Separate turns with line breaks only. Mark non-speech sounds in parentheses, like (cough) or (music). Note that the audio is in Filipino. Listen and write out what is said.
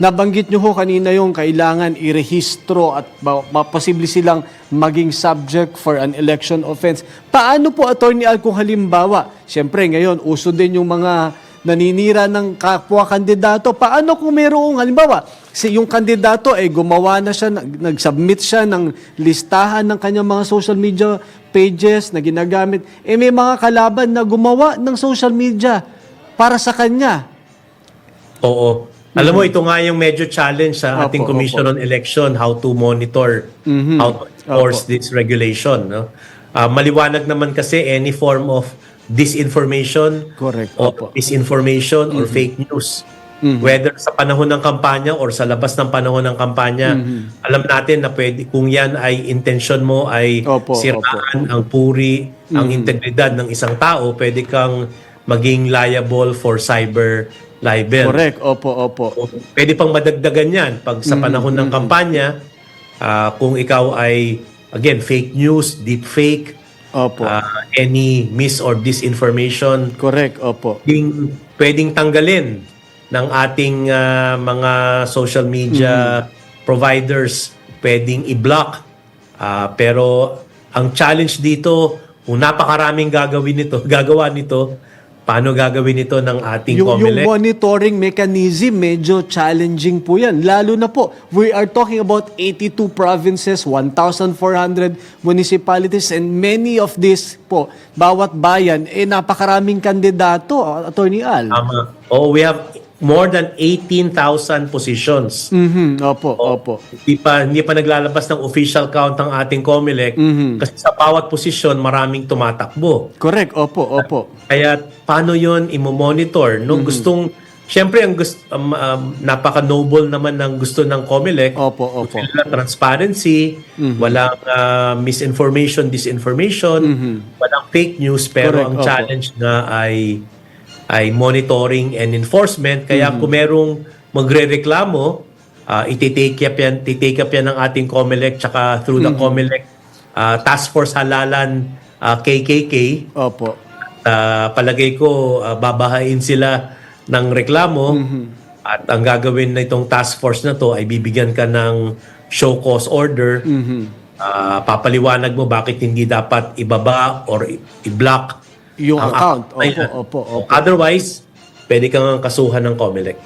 nabanggit nyo ho kanina yung kailangan irehistro at maposible silang maging subject for an election offense. Paano po, Attorney Al, kung halimbawa, siyempre ngayon, uso din yung mga naninira ng kapwa kandidato. Paano kung mayroong, halimbawa, si yung kandidato ay gumawa na siya, nag- nag-submit siya ng listahan ng kanyang mga social media pages na ginagamit. Eh may mga kalaban na gumawa ng social media para sa kanya.
Oo. Alam mo, ito nga yung medyo challenge sa ating
Opo,
Commission on Election, how to monitor, how to enforce this regulation. No? Ah, maliwanag naman kasi any form of disinformation
Correct,
or
opo.
misinformation or fake news. Whether sa panahon ng kampanya or sa labas ng panahon ng kampanya, alam natin na pwede, kung yan ay intention mo ay
Opo,
siraan ang puri, ang integridad ng isang tao, pwede kang maging liable for cyber libel.
Correct, opo, opo.
O, Pwede pang madagdagan yan pag sa panahon ng kampanya, ah, kung ikaw ay, again, fake news, deep fake,
Opo.
ah, any mis or disinformation,
Correct, opo.
pwedeng, pwedeng tanggalin ng ating ah, mga social media providers, pwedeng i-block. Ah, pero ang challenge dito, kung napakaraming gagawin nito, (laughs) gagawa nito, paano gagawin ito ng ating
Yung, yung
COMELEC?
monitoring mechanism, medyo challenging po yan. Lalo na po, we are talking about 82 provinces, 1,400 municipalities, and many of these po, bawat bayan, eh napakaraming kandidato, Attorney Al.
Tama. Oh, we have more than 18,000 positions.
Mhm, Opo, opo.
Hindi pa hindi pa naglalabas ng official count ang ating COMELEC kasi sa bawat posisyon maraming tumatakbo.
Correct, opo, opo.
Kaya paano 'yon imo-monitor? No gustong Siyempre ang gusto um, um, napaka-noble naman ng gusto ng COMELEC.
Opo, opo.
Transparency, walang ah, misinformation, disinformation, walang fake news pero
Correct,
ang
opo.
challenge nga ay ay monitoring and enforcement. Kaya kung merong magrereklamo, uh, ititake up yan, titake up yan ng ating COMELEC tsaka through the COMELEC ah, Task Force Halalan ah, KKK.
Opo.
Ah, palagay ko ah, babahain sila ng reklamo at ang gagawin na itong task force na to ay bibigyan ka ng show cause order. Ah, papaliwanag mo bakit hindi dapat ibaba or i-block
Yung
ang
account. Opo, opo, opo.
Otherwise, pwede kang kasuhan ng COMELEC.